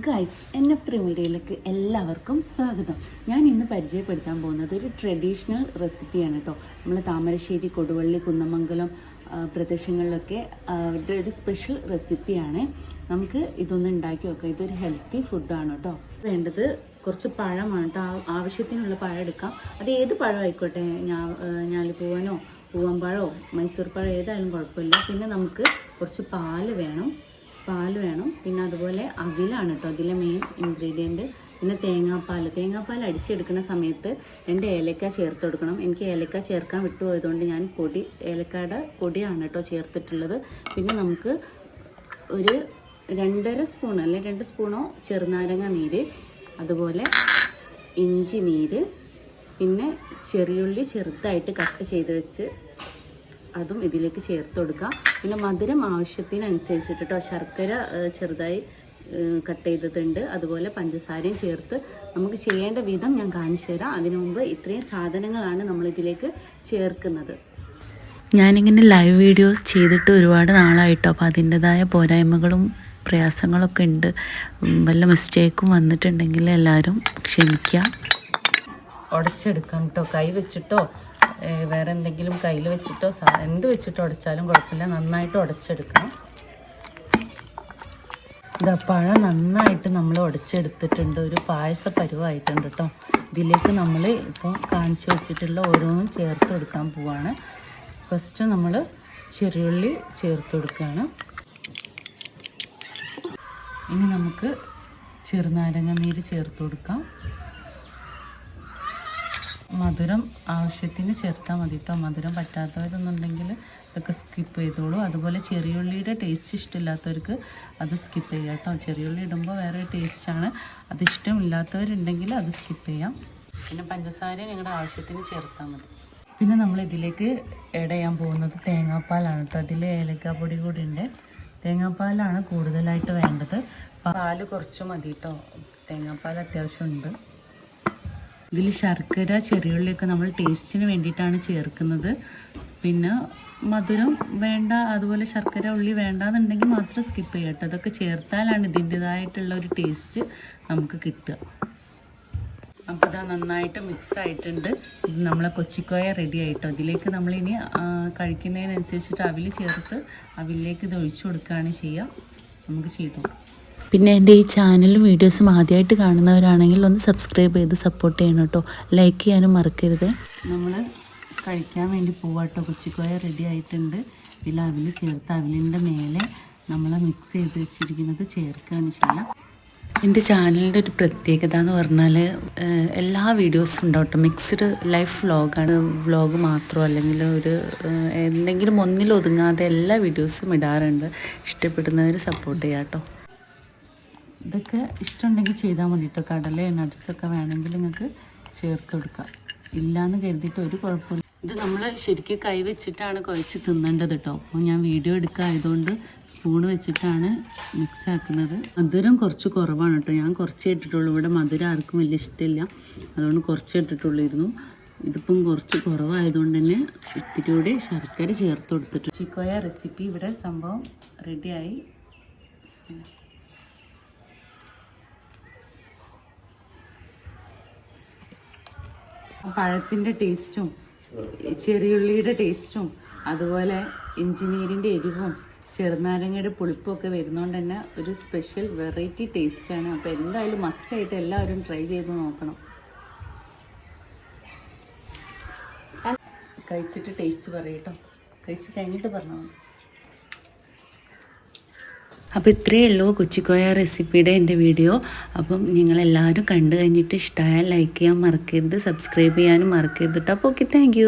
Guys N F three മീഡിയയിലേക്ക് എല്ലാവർക്കും സ്വാഗതം. ഞാൻ ഇന്ന് പരിചയപ്പെടുത്താൻ പോകുന്നത് ഒരു ട്രഡീഷണൽ റെസിപ്പിയാണ് കേട്ടോ നമ്മൾ താമരശ്ശേരി കൊടുവള്ളി കുന്നമംഗലം പ്രദേശങ്ങളിലൊക്കെ അവരുടെ ഒരു സ്പെഷ്യൽ റെസിപ്പിയാണ് നമുക്ക് ഇതൊന്ന് ഉണ്ടാക്കി നോക്കാം. ഇതൊരു ഹെൽത്തി ഫുഡാണ് കേട്ടോ വേണ്ടത് കുറച്ച് പഴമാണ് കേട്ടോ ആവശ്യത്തിനുള്ള പഴം എടുക്കാം. അത് ഏത് പഴം ആയിക്കോട്ടെ? ഞാ ഞാലിപ്പൂവനോ പൂവമ്പഴമോ മൈസൂർ പഴം ഏതായാലും കുഴപ്പമില്ല. പിന്നെ നമുക്ക് കുറച്ച് പാൽ വേണം. പാൽ വേണം. പിന്നെ അതുപോലെ അവിലാണ് കേട്ടോ അതിലെ മെയിൻ ഇൻഗ്രീഡിയന്റ് പിന്നെ തേങ്ങാപ്പാൽ തേങ്ങാപ്പാൽ അടിച്ചെടുക്കുന്ന സമയത്ത് രണ്ട് ഏലക്ക ചേർത്ത് കൊടുക്കണം. എനിക്ക് ഏലക്ക ചേർക്കാൻ വിട്ടുപോയതുകൊണ്ട് ഞാൻ പൊടി ഏലക്കയുടെ പൊടിയാണ് കേട്ടോ ചേർത്തിട്ടുള്ളത്. പിന്നെ നമുക്ക് ഒരു രണ്ടര സ്പൂൺ അല്ലെ രണ്ട് സ്പൂണോ ചെറുനാരങ്ങ നീര് അതുപോലെ ഇഞ്ചി നീര് പിന്നെ ചെറിയുള്ളി ചെറുതായിട്ട് കട്ട് ചെയ്ത് വെച്ച് അതും ഇതിലേക്ക് ചേർത്ത് കൊടുക്കുക. പിന്നെ മധുരം ആവശ്യത്തിനനുസരിച്ചിട്ട് കേട്ടോ ശർക്കര ചെറുതായി കട്ട് ചെയ്തിട്ടുണ്ട്. അതുപോലെ പഞ്ചസാരയും ചേർത്ത് നമുക്ക് ചെയ്യേണ്ട വിധം ഞാൻ കാണിച്ചു തരാം. അതിനു മുമ്പ് ഇത്രയും സാധനങ്ങളാണ് നമ്മളിതിലേക്ക് ചേർക്കുന്നത്. ഞാനിങ്ങനെ ലൈവ് വീഡിയോസ് ചെയ്തിട്ട് ഒരുപാട് നാളായിട്ടോ അപ്പോൾ അതിന്റെതായ പോരായ്മകളും പ്രയാസങ്ങളൊക്കെ ഉണ്ട്. വല്ല മിസ്റ്റേക്കും വന്നിട്ടുണ്ടെങ്കിൽ എല്ലാവരും ക്ഷമിക്കുക ഉടച്ചെടുക്കാം കേട്ടോ കൈ വെച്ചിട്ടോ വേറെ എന്തെങ്കിലും കയ്യിൽ വെച്ചിട്ടോ എന്ത് വെച്ചിട്ടോ ഉടച്ചാലും കുഴപ്പമില്ല. നന്നായിട്ട് ഉടച്ചെടുക്കണം. ഇതാ പഴം നന്നായിട്ട് നമ്മൾ ഉടച്ചെടുത്തിട്ടുണ്ട്. ഒരു പായസ പരുവായിട്ടുണ്ട് കേട്ടോ ഇതിലേക്ക് നമ്മൾ ഇപ്പോൾ കാണിച്ചു വെച്ചിട്ടുള്ള ഓരോന്നും ചേർത്ത് കൊടുക്കാൻ പോവാണ്. ഫസ്റ്റ് നമ്മൾ ചെറിയുള്ളി ചേർത്ത് കൊടുക്കുകയാണ് ഇനി നമുക്ക് ചെറുനാരങ്ങ നീര് ചേർത്ത് കൊടുക്കാം. മധുരം ആവശ്യത്തിന് ചേർത്താൽ മതി കേട്ടോ മധുരം പറ്റാത്തവരെന്നുണ്ടെങ്കിൽ ഇതൊക്കെ സ്കിപ്പ് ചെയ്തോളൂ. അതുപോലെ ചെറിയുള്ളിയുടെ ടേസ്റ്റ് ഇഷ്ടമില്ലാത്തവർക്ക് അത് സ്കിപ്പ് ചെയ്യാം കേട്ടോ ചെറിയുള്ളി ഇടുമ്പോൾ വേറെ ടേസ്റ്റാണ് അത് ഇഷ്ടമില്ലാത്തവരുണ്ടെങ്കിൽ അത് സ്കിപ്പ് ചെയ്യാം. പിന്നെ പഞ്ചസാര നിങ്ങളുടെ ആവശ്യത്തിന് ചേർത്താൽ മതി. പിന്നെ നമ്മൾ ഇതിലേക്ക് ആഡ് ചെയ്യാൻ പോകുന്നത് തേങ്ങാപ്പാലാണ് കേട്ടോ അതിൽ ഏലക്കാപ്പൊടി കൂടി ഉണ്ട്. തേങ്ങാപ്പാലാണ് കൂടുതലായിട്ട് വേണ്ടത്. പാൽ കുറച്ച് മതി കേട്ടോ തേങ്ങാപ്പാൽ അത്യാവശ്യമുണ്ട് ഇതിൽ ശർക്കര ചെറിയുള്ളിയൊക്കെ നമ്മൾ ടേസ്റ്റിന് വേണ്ടിയിട്ടാണ് ചേർക്കുന്നത്. പിന്നെ മധുരം വേണ്ട അതുപോലെ ശർക്കര ഉള്ളി വേണ്ടാന്നുണ്ടെങ്കിൽ മാത്രം സ്കിപ്പ് ചെയ്യട്ടെ അതൊക്കെ ചേർത്താലാണ് ഇതിന്റെതായിട്ടുള്ള ഒരു ടേസ്റ്റ് നമുക്ക് കിട്ടുക. അപ്പോൾ ഇതാ നന്നായിട്ട് മിക്സ് ആയിട്ടുണ്ട്. ഇത് നമ്മളെ കൊച്ചിക്കോയ റെഡി ആയിട്ടോ. ഇതിലേക്ക് നമ്മളിനി കഴിക്കുന്നതിനനുസരിച്ചിട്ട് അവിൽ ചേർത്ത് അവിലേക്ക് ഇത് ഒഴിച്ചു കൊടുക്കുകയാണ് ചെയ്യുക. നമുക്ക് ചെയ്തു നോക്കാം. പിന്നെ എന്റെ ഈ ചാനലും വീഡിയോസും ആദ്യമായിട്ട് കാണുന്നവരാണെങ്കിൽ ഒന്ന് സബ്സ്ക്രൈബ് ചെയ്ത് സപ്പോർട്ട് ചെയ്യണം കേട്ടോ ലൈക്ക് ചെയ്യാനും മറക്കരുത്. നമ്മൾ കഴിക്കാൻ വേണ്ടി പോവാട്ടോ കൊച്ചിക്കോയ റെഡി ആയിട്ടുണ്ട്. ഇതിൽ അവിൽ ചേർത്ത് അവിലിന്റെ മേലെ നമ്മൾ മിക്സ് ചെയ്ത് വെച്ചിരിക്കുന്നത് ചേർക്കുകയാണ് ചെയ്യുക എന്റെ ചാനലിന്റെ ഒരു പ്രത്യേകത എന്ന് പറഞ്ഞാൽ എല്ലാ വീഡിയോസും ഉണ്ടാവും കേട്ടോ മിക്സ്ഡ് ലൈഫ് വ്ളോഗാണ് വ്ളോഗ് മാത്രം അല്ലെങ്കിൽ ഒരു എന്തെങ്കിലും ഒന്നിലൊതുങ്ങാതെ എല്ലാ വീഡിയോസും ഇടാറുണ്ട്. ഇഷ്ടപ്പെടുന്നവർ സപ്പോർട്ട് ചെയ്യാം കേട്ടോ ഇതൊക്കെ ഇഷ്ടമുണ്ടെങ്കിൽ ചെയ്താൽ മതി കേട്ടോ കടല നട്ട്സൊക്കെ വേണമെങ്കിൽ നിങ്ങൾക്ക് ചേർത്ത് കൊടുക്കാം. ഇല്ലയെന്ന് കരുതിയിട്ട് ഒരു കുഴപ്പമില്ല. ഇത് നമ്മൾ ശരിക്കും കൈ വെച്ചിട്ടാണ് കുഴച്ച് തിന്നേണ്ടത് കേട്ടോ അപ്പോൾ ഞാൻ വീഡിയോ എടുക്കായതുകൊണ്ട് സ്പൂൺ വെച്ചിട്ടാണ് മിക്സ് ആക്കുന്നത്. മധുരം കുറച്ച് കുറവാണ് കേട്ടോ ഞാൻ കുറച്ച് ഇട്ടിട്ടുള്ളൂ. ഇവിടെ മധുരം ആർക്കും വലിയ ഇഷ്ടമില്ല. അതുകൊണ്ട് കുറച്ച് ഇട്ടിട്ടുള്ളിരുന്നു ഇതിപ്പം കുറച്ച് കുറവായതുകൊണ്ട് തന്നെ ഇത്തിരി കൂടി ശർക്കര ചേർത്ത് കൊടുത്തിട്ട് ചിക്കോയ റെസിപ്പി ഇവിടെ സംഭവം റെഡിയായി പഴത്തിന്റെ ടേസ്റ്റും ചെറിയുള്ളിയുടെ ടേസ്റ്റും അതുപോലെ എഞ്ചിനീയറിന്റെ എരിവും ചെറുനാരങ്ങയുടെ പുളിപ്പും ഒക്കെ വരുന്നതുകൊണ്ട് തന്നെ ഒരു സ്പെഷ്യൽ വെറൈറ്റി ടേസ്റ്റാണ്. അപ്പോൾ എന്തായാലും മസ്റ്റായിട്ട് എല്ലാവരും ട്രൈ ചെയ്ത് നോക്കണം. കഴിച്ചിട്ട് ടേസ്റ്റ് പറയട്ടോ കഴിച്ച് കഴിഞ്ഞിട്ട് പറഞ്ഞാൽ അപ്പോൾ ഇത്രയേ ഉള്ളൂ കൊച്ചിക്കോയ റെസിപ്പിയുടെ എന്റെ വീഡിയോ. അപ്പം നിങ്ങളെല്ലാവരും കണ്ടു കഴിഞ്ഞിട്ട് ഇഷ്ടമായാൽ ലൈക്ക് ചെയ്യാൻ മറക്കരുത് സബ്സ്ക്രൈബ് ചെയ്യാനും മറക്കരുത് കേട്ടോ അപ്പോൾ ഓക്കെ താങ്ക്